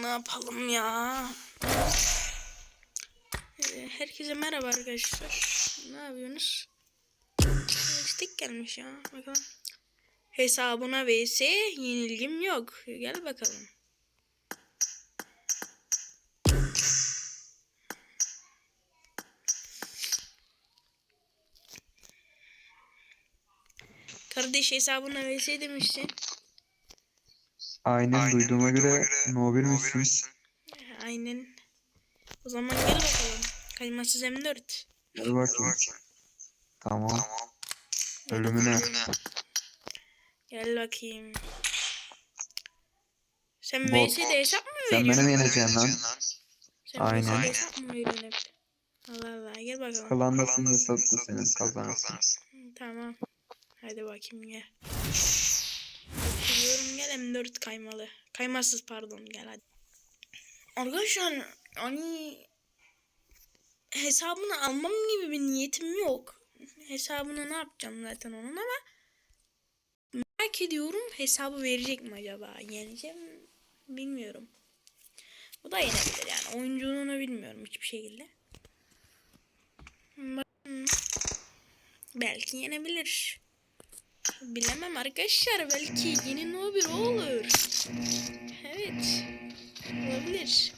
Ne yapalım ya? Ee, Herkese merhaba arkadaşlar. Ne yapıyorsunuz? İstek gelmiş ya. Bakalım. Hesabına vs yenilgim yok. Gel bakalım. Kardeş hesabına vs demişsin. Aynen, duyduğuma göre no 1 misin? Aynen. O zaman gel bakalım. Kaymasız M4. Hadi bakayım. Tamam. Ölümüne. Gel bakayım. Sen Bot. VS'de hesap mı Sen veriyorsun? beni mi yeneceksin lan? Sen Aynen. VS'de hesap mı veriyorsun hep? Allah Allah gel bakalım. Klanda şimdi sattı senin kazanırsın. Tamam. Hadi bakayım gel. Bakıyorum gel M4 kaymalı. Kaymasız pardon gel hadi. Arkadaşlar hani hesabını almam gibi bir niyetim yok. Hesabını ne yapacağım zaten onun ama merak ediyorum hesabı verecek mi acaba? Yeneceğim bilmiyorum. Bu da yenebilir yani. Oyunculuğunu bilmiyorum hiçbir şekilde. Bakın. Belki yenebilir. Bilemem arkadaşlar. Belki yeni no bir olur. Evet. Olabilir.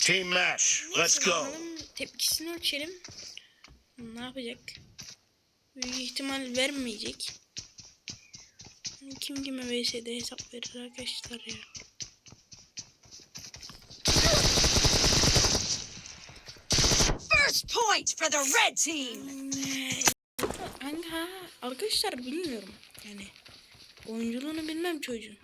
Team match. Let's go. Bakalım tepkisini ölçelim. Ne yapacak? Büyük ihtimal vermeyecek. Kim kime VS'de hesap verir arkadaşlar ya. First point for the red team. Kanka arkadaşlar bilmiyorum yani oyunculuğunu bilmem çocuğun.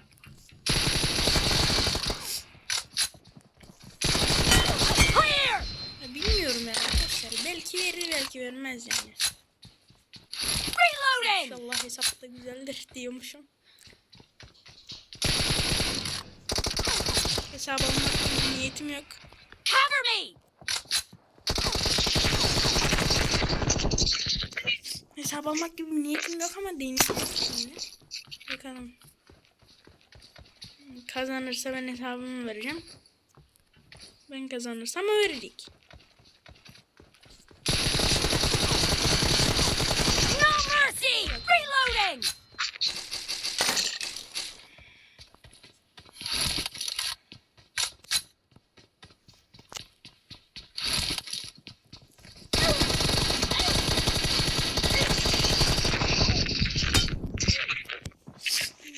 Clear. Ya bilmiyorum ya arkadaşlar belki verir belki vermez yani. Reloading. İnşallah hesapta güzeldir diyormuşum. Hesap almak niyetim yok. Cover me. Hesap almak gibi bir niyetim yok ama deneyeceğim şimdi. Bakalım. Kazanırsa ben hesabımı vereceğim. Ben kazanırsam o verecek. No mercy. Reloading.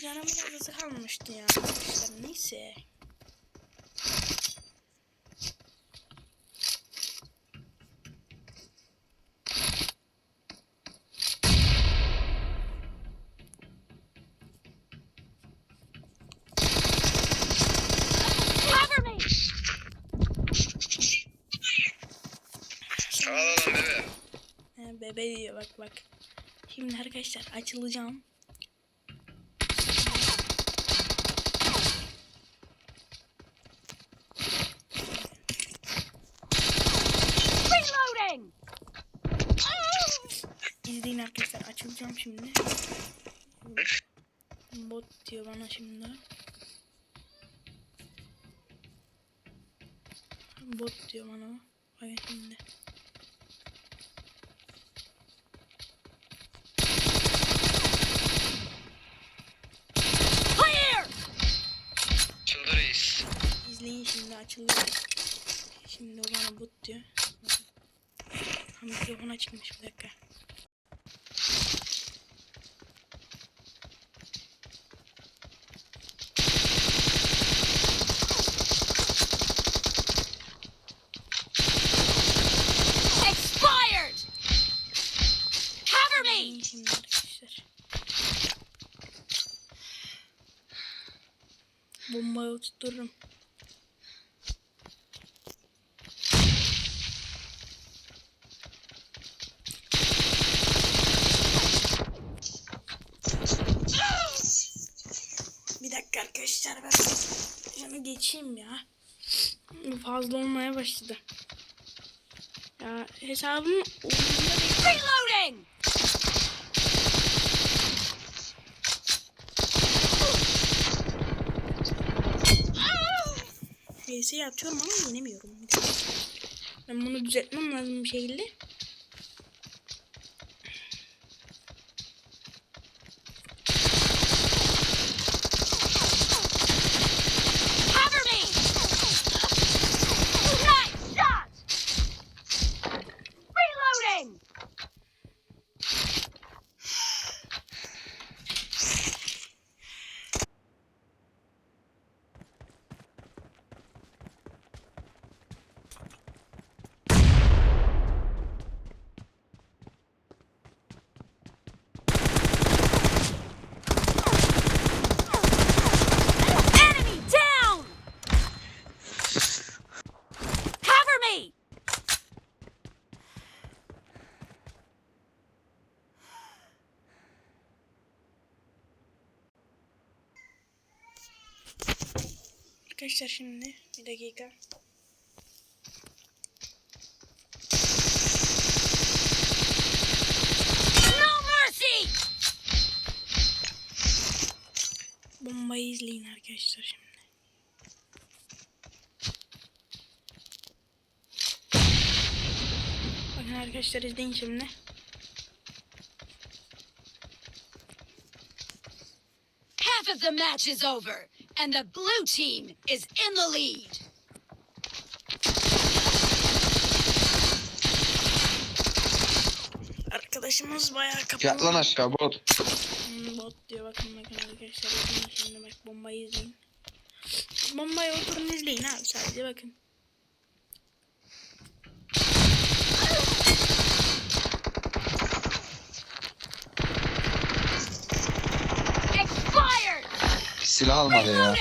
Canım biraz azı kalmıştı ya. Arkadaşlar neyse. Cover me. Alalım bebe. He, bebe diyor bak bak. Şimdi arkadaşlar açılacağım. Reloading. İzleyin açılacağım şimdi. Bot diyor bana şimdi. Bot diyor bana. Bakın şimdi. Clear. Çıldırıyız. İzleyin şimdi açılıyor. Şimdi o bana bot diyor. Mikrofon açılmış bir dakika. Bombayı oturturum. Bir dakika arkadaşlar ben şunu geçeyim ya. Fazla olmaya başladı. Ya hesabım. Reloading. FPS'yi atıyorum ama yenemiyorum. Ben bunu düzeltmem lazım bir şekilde. Cover me! Nice shot! Reloading! Enemy down! Cover me! Arkadaşlar şimdi bir dakika. No mercy! Bombayı izleyin arkadaşlar şimdi. Bakın arkadaşlar izleyin şimdi. Half of the match is over, and the blue team is in the lead. Arkadaşımız bayağı kapalı. Yat lan aşağı bot. Hmm, bot diyor bakın bakın arkadaşlar şimdi bak bombayı izleyin. Bombayı oturun izleyin abi sadece bakın. Silah almadı ya.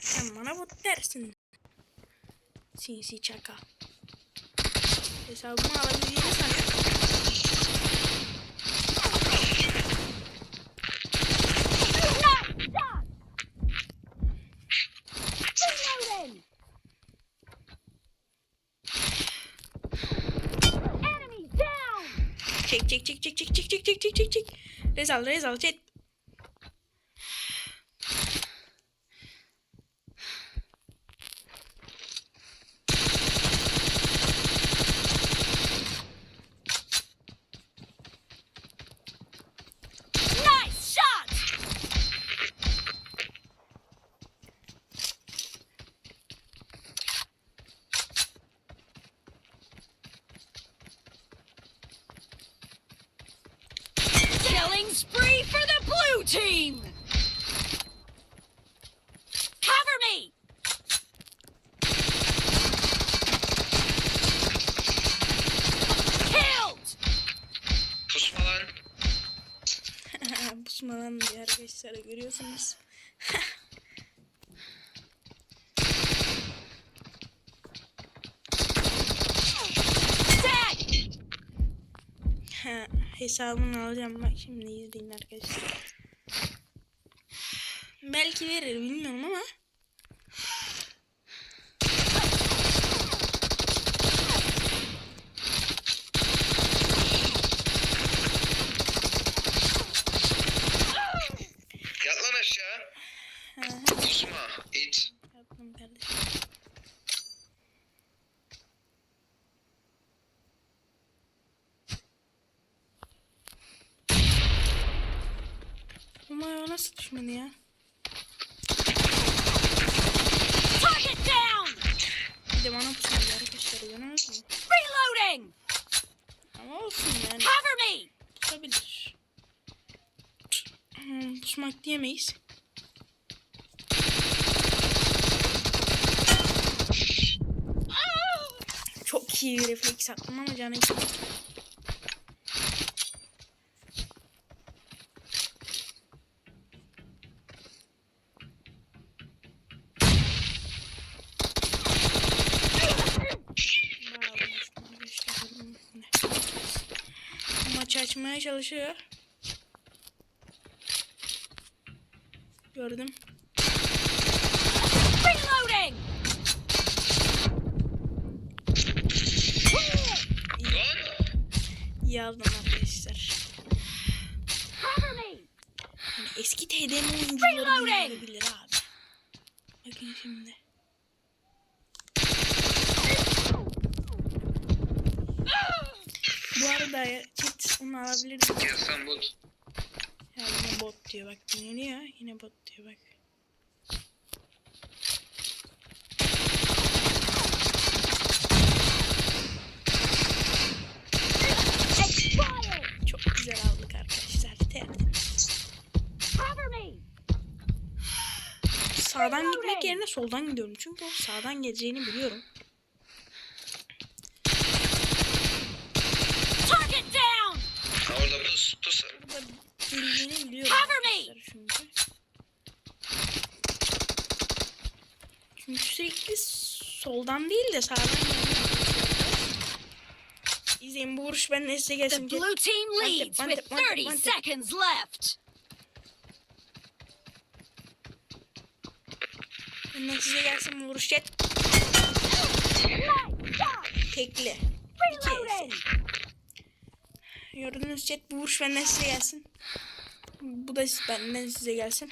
Sen bana bot dersin. Sinsi çaka. Hesabımı alabileceğini. Nice shot! Reloading! Enemy down! Çek çek çek çek çek çek çek çek çek çek. Rezal Rezal çek. Nice shot! Killing spree for the blue team! Cover me! Killed! Pusma lan. Pusmadan diyor arkadaşlar görüyorsunuz. Hesabını alacağım bak şimdi izleyin arkadaşlar. Belki verir bilmiyorum ama. Yat lan aşağı. Ha, ha, Pusma. İt. yaptım kardeşim. Ama o nasıl düşmedi ya? Target down! Bir de bana pusmadı arkadaşlar görüyorsunuz mu? Reloading! Ama olsun yani Cover me! tutabilir. Hmm, pusmak diyemeyiz. Çok iyi refleks attım ama canı basmaya çalışıyor. Gördüm. Reloading. Yazdım arkadaşlar. Yani eski TDM oyuncuları bilir abi. Bakın şimdi. Bu arada ya, chat onu alabilirim. Yazsan bot. Ya yine bot diyor bak dinleniyor yine bot diyor bak. Çok güzel aldık arkadaşlar. Tertemiz. Sağdan gitmek yerine soldan gidiyorum. Çünkü o sağdan geleceğini biliyorum. Target down. Geleceğini biliyorum. Cover me. Çünkü. Sürekli soldan değil de sağdan. İzleyin bu vuruş benden size The gelsin. blue team leads with tap, one tap, 30 one tap. seconds left. Benden size gelsin bu vuruş chat. Tekli. Gördüğünüz chat bu vuruş benden size gelsin. Bu da benden size gelsin.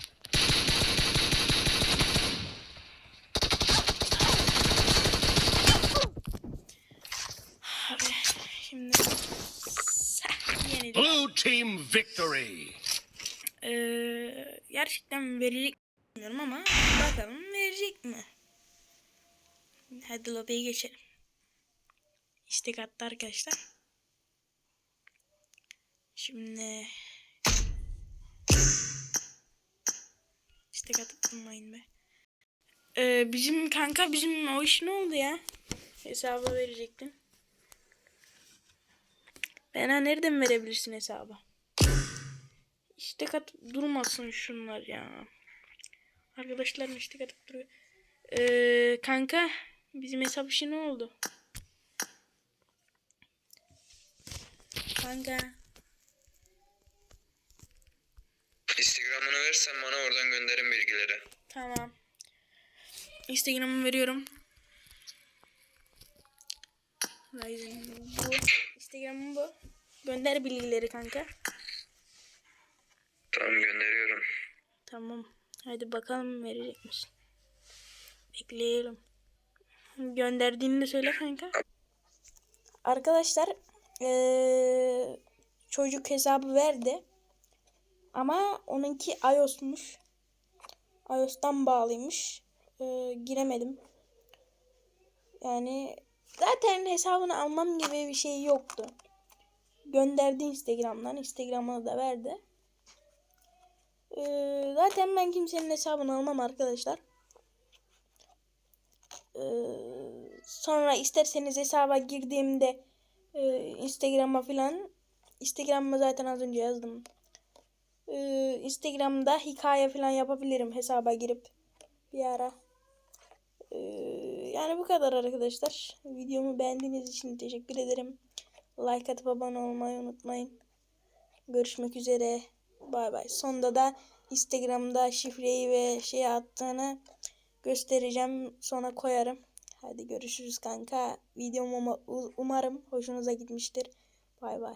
Şimdi. Blue team victory. Ee, gerçekten verecek mi bilmiyorum ama bakalım verecek mi? Hadi lobiye geçelim. İstek attı arkadaşlar. Şimdi istek atıp durmayın be. Ee, bizim kanka bizim o iş ne oldu ya? Hesabı verecektim. Bana nereden verebilirsin hesabı? İstek atıp durmasın şunlar ya. Arkadaşlarım istek atıp duruyor. Ee, kanka bizim hesap işi ne oldu? Kanka Instagram'ını versen bana oradan gönderin bilgileri. tamam. Instagram'ımı veriyorum. Ryzen bu. Instagram'ım bu. Gönder bilgileri kanka. Tamam gönderiyorum. Tamam. Hadi bakalım verecek misin? Bekleyelim. Gönderdiğini de söyle kanka. Arkadaşlar eee, çocuk hesabı verdi. Ama onunki iOS'muş. iOS'tan bağlıymış. Eee, giremedim. Yani zaten hesabını almam gibi bir şey yoktu. Gönderdi Instagram'dan. Instagram'ını da verdi. Ee, zaten ben kimsenin hesabını almam arkadaşlar. Ee, sonra isterseniz hesaba girdiğimde e, Instagram'a filan Instagram'ı zaten az önce yazdım. Ee, Instagram'da hikaye falan yapabilirim hesaba girip bir ara. Ee, yani bu kadar arkadaşlar. Videomu beğendiğiniz için teşekkür ederim. Like atıp abone olmayı unutmayın. Görüşmek üzere. Bay bay. Sonda da Instagram'da şifreyi ve şey attığını göstereceğim. Sonra koyarım. Hadi görüşürüz kanka. Videom uma- umarım hoşunuza gitmiştir. Bay bay.